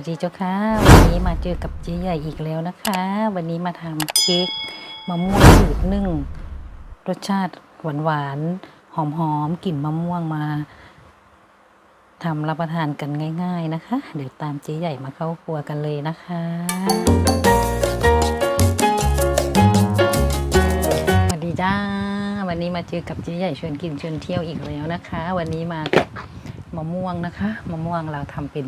วัสดีเจ้าค่ะ วันนี้มาเจอกับเจ๊ใหญ่อีกแล้วนะคะ วันนี้มาทำเค้กมะม่วงสูตรนึ่ง รสชาติหวานหวานหอมหอมกลิ่นมะม่วงมาทำรับประทานกันง่าย ๆนะคะ เดี๋ยวตามเจ๊ใหญ่มาเข้าครัวกันเลยนะคะสวัสดีจ้า วันนี้มาเจอกับเจ๊ใหญ่ชวนกินชวนเที่ยวอีกแล้วนะคะ วันนี้มากับ มะม่วงนะคะ มะม่วงเราทำเป็น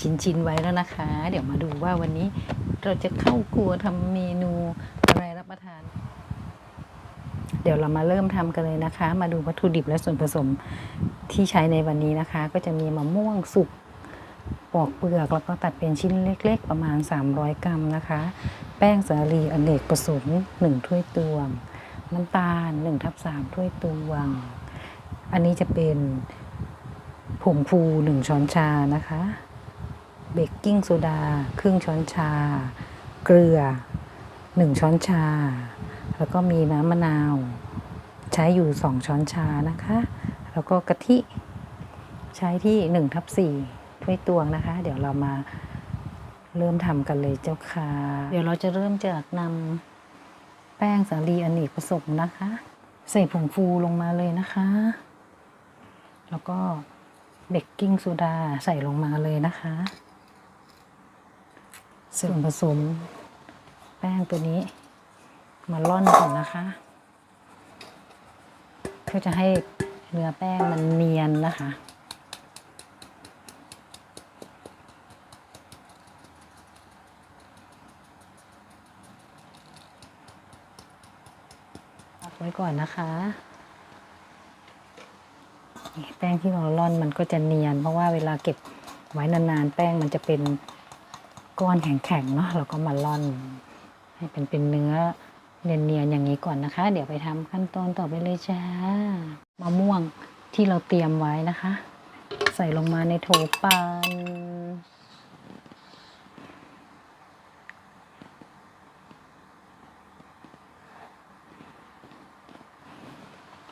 ชิ้นๆไว้แล้วนะคะ เดี๋ยวมาดูว่าวันนี้เราจะเข้าครัวทำเมนูอะไรรับประทาน เดี๋ยวเรามาเริ่มทำกันเลยนะคะ มาดูวัตถุดิบและส่วนผสมที่ใช้ในวันนี้นะคะ ก็จะมีมะม่วงสุกปอกเปลือกแล้วก็ตัดเป็นชิ้นเล็ก ๆ ประมาณ 300 กรัมนะคะ แป้งสาลีอเนกประสงค์1ถ้วยตวง น้ำตาล1ทับ3ถ้วยตวง อันนี้จะเป็น ผงฟู1ช้อนชานะคะ เบกกิ้งโซดาครึ่งช้อนชา เกลือ1ช้อนชา แล้วก็มีน้ำมะนาว ใช้อยู่2ช้อนชานะคะ แล้วก็กะทิใช้ที่1ทับ4ถ้วยตวงนะคะ เดี๋ยวเรามาเริ่มทำกันเลยเจ้าค่ะ เดี๋ยวเราจะเริ่มจากนำแป้งสาลีอเนกประสงค์นะคะ ใส่ผงฟูลงมาเลยนะคะ แล้วก็ เบกกิ้งโซดาใส่ลงมาเลยนะคะ ส่วนผสม แป้งตัวนี้ มาล่อนก่อนนะคะ เพื่อจะให้เนื้อแป้งมันเนียนนะคะพักไว้ก่อนนะคะ แป้งที่เราร่อนมันก็จะเนียน เพราะว่าเวลาเก็บไว้นานๆ แป้งมันจะเป็นก้อนแข็งๆเนาะเราก็มาร่อน ให้เป็นเป็นเนื้อเนียนๆอย่างนี้ก่อนนะคะ เดี๋ยวไปทำขั้นตอนต่อไปเลยจ้ามะม่วงที่เราเตรียมไว้นะคะ ใส่ลงมาในโถปัน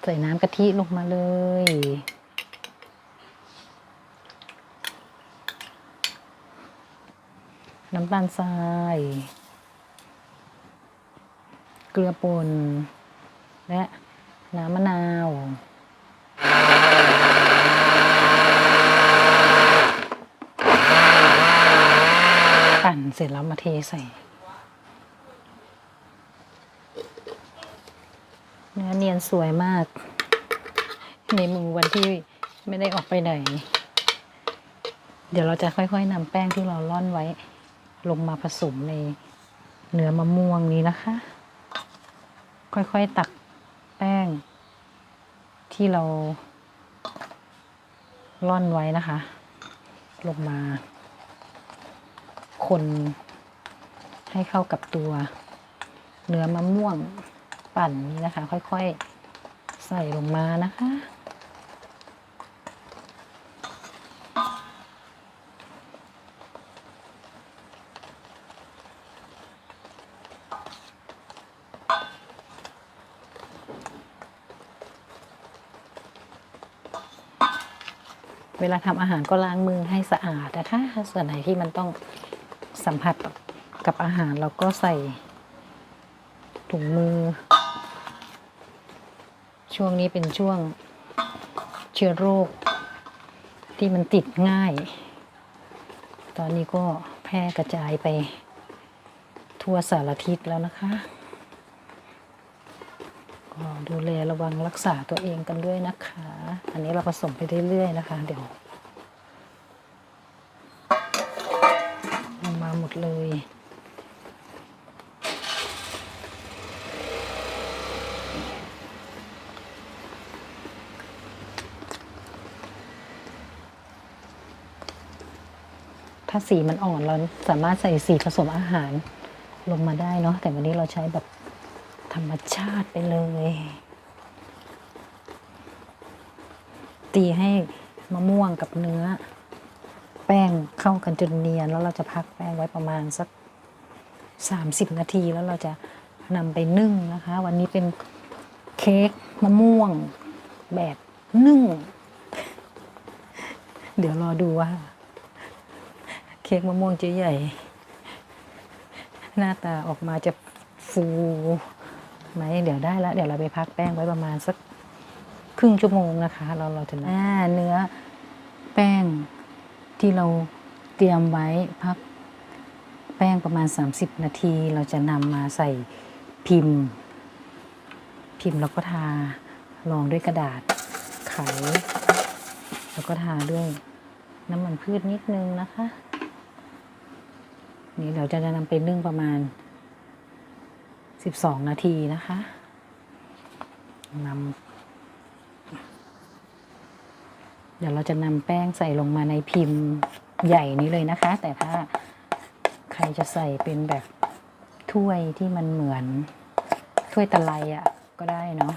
ใส่น้ำกะทิลงมาเลย น้ำตาลทราย เกลือป่น และน้ำมะนาวปั่นเสร็จแล้วมาเทใส่ นื้อเนียนสวยมาก ในมือวันที่ไม่ได้ออกไปไหน เดี๋ยวเราจะค่อยๆนำแป้งที่เราร่อนไว้ ลงมาผสมในเนื้อมะม่วงนี้นะคะ ค่อยๆตักแป้ง ที่เราร่อนไว้นะคะ ลงมา คนให้เข้ากับตัว เนื้อมะม่วง ปั่นนี้นะคะ ค่อยๆ ใส่ลงมานะคะ เวลาทำอาหารก็ล้างมือให้สะอาดนะคะ ส่วนไหนที่มันต้องสัมผัสกับอาหารเราก็ใส่ถุงมือ ช่วงนี้เป็นช่วงเชื้อโรค ที่มันติดง่าย ตอนนี้ก็แพร่กระจายไปทั่วสารทิศแล้วนะคะก็ดูแลระวังรักษาตัวเองกันด้วยนะคะ อันนี้เราผสมไปเรื่อยๆนะคะ เดี๋ยวลงมาหมดเลย ถ้าสีมันอ่อนเราสามารถใส่สีผสมอาหารลงมาได้เนาะแต่วันนี้เราใช้แบบธรรมชาติไปเลย ตีให้มะม่วงกับเนื้อ แป้งเข้ากันจนเนียน แล้วเราจะพักแป้งไว้ประมาณสักสามสิบนาทีแล้วเราจะนำไปนึ่งนะคะ วันนี้เป็นเค้กมะม่วงแบบนึ่ง เดี๋ยวรอดูว่า เค้กมะม่วงเจ๊ใหญ่ หน้าตาออกมาจะฟูไหมเดี๋ยวได้แล้วเดี๋ยวเราไปพักแป้งไว้ประมาณสักครึ่งชั่วโมงนะคะ เราเราจะอ่าเนื้อแป้งที่เราเตรียมไว้พักแป้งประมาณ 30 นาที เราจะนำมาใส่พิมพ์ พิมพ์แล้วก็ทารองด้วยกระดาษไข แล้วก็ทาด้วยน้ำมันพืชนิดนึงนะคะ นี่เราจะนำไปนึ่งประมาณ 12 นาทีนะคะนำเดี๋ยวเราจะนำแป้งใส่ลงมาในพิมพ์ใหญ่นี้เลยนะคะ แต่ถ้าใครจะใส่เป็นแบบถ้วยที่มันเหมือนถ้วยตะไลอะ่ะ ก็ได้เนาะ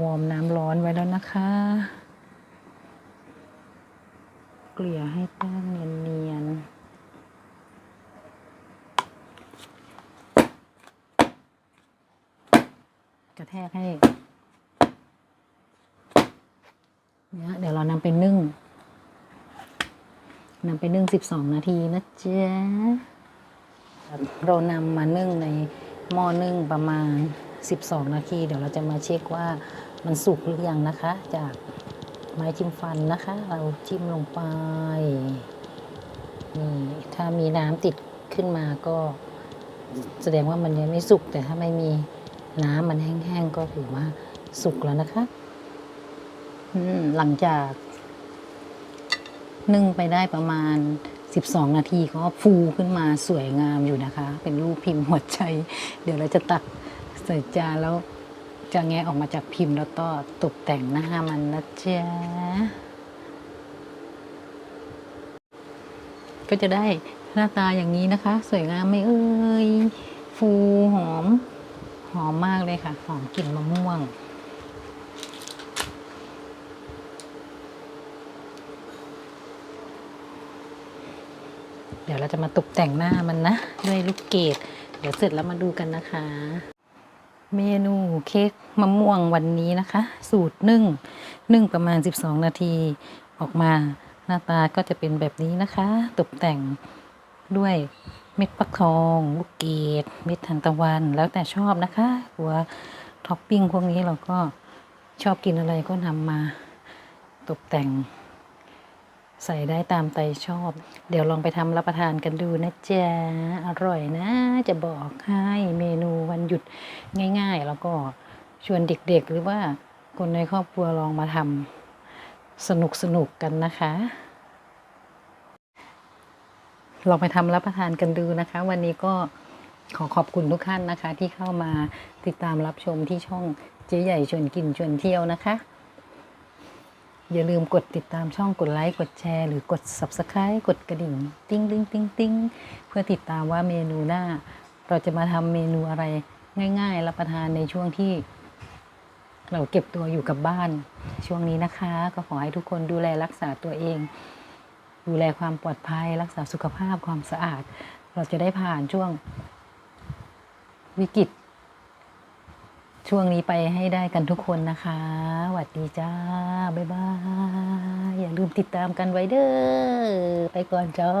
วอร์มน้ำร้อนไว้แล้วนะคะ เกลี่ยให้แป้งเนียน ระแทกให้เนี่ยเดี๋ยวเรานำไปนึ่งนำไปนึ่งสิบสองนาทีนะจ๊ะเรานำมานึ่งในหม้อนึ่งประมาณ 12 นาที เดี๋ยวเราจะมาเช็คว่ามันสุกหรือยังนะคะ จากไม้จิ้มฟันนะคะ เราจิ้มลงไปนี่ถ้ามีน้ำติดขึ้นมาก็แสดงว่ามันยังไม่สุกแต่ถ้าไม่มี น้ำมันแห้งๆก็ถือว่าสุกแล้วนะคะหลังจากนึ่งไปได้ประมาณ 12 นาทีก็ฟูขึ้นมาสวยงามอยู่นะคะ เป็นรูปพิมพ์หัวใจ เดี๋ยวเราจะตักใส่จานแล้วจะแงะออกมาจากพิมพ์แล้วก็ตกแต่งหน้ามันนะจ๊ะก็จะได้หน้าตาอย่างนี้นะคะ สวยงามไหม่เอ่ยฟูหอม หอมมากเลยค่ะ หอมกลิ่นมะม่วง เดี๋ยวเราจะมาตกแต่งหน้ามันนะ ด้วยลูกเกดเดี๋ยวเสร็จแล้วมาดูกันนะคะ เมนูเค้กมะม่วงวันนี้นะคะ สูตรนึ่งนึ่งประมาณ 12 นาที ออกมาหน้าตาก็จะเป็นแบบนี้นะคะ ตกแต่งด้วย เม็ดฟักทอง ลูกเกดเม็ดทานตะวัน แล้วแต่ชอบนะคะตัวท็อปปิ้งพวกนี้เราก็ชอบกินอะไรก็นำมาตกแต่ง ใส่ได้ตามใจชอบ เดี๋ยวลองไปทำรับประทานกันดูนะจ๊ะ อร่อยนะ จะบอกให้เมนูวันหยุดง่าย ๆ แล้วก็ชวนเด็กๆ หรือว่าคนในครอบครัวลองมาทำสนุกๆกันนะคะ ลองไปทำรับประทานกันดูนะคะ วันนี้ก็ขอขอบคุณทุกท่านนะคะ ที่เข้ามาติดตามรับชมที่ช่องเจ๊ใหญ่ชวนกินชวนเที่ยวนะคะ อย่าลืมกดติดตามช่องกดไลค์กดแชร์หรือกด subscribe กดกระดิ่ง ติ้งติ้งติ้งติ้งเพื่อติดตามว่าเมนูหน้า เราจะมาทำเมนูอะไรง่าย ๆ รับประทานในช่วงที่ เราเก็บตัวอยู่กับบ้าน ช่วงนี้นะคะ ก็ขอให้ทุกคนดูแลรักษาตัวเอง ดูแลความปลอดภัย รักษาสุขภาพความสะอาด เราจะได้ผ่านช่วงวิกฤต ช่วงนี้ไปให้ได้กันทุกคนนะคะสวัสดีจ้า บ๊ายบาย อย่าลืมติดตามกันไว้เด้อ ไปก่อนจ้า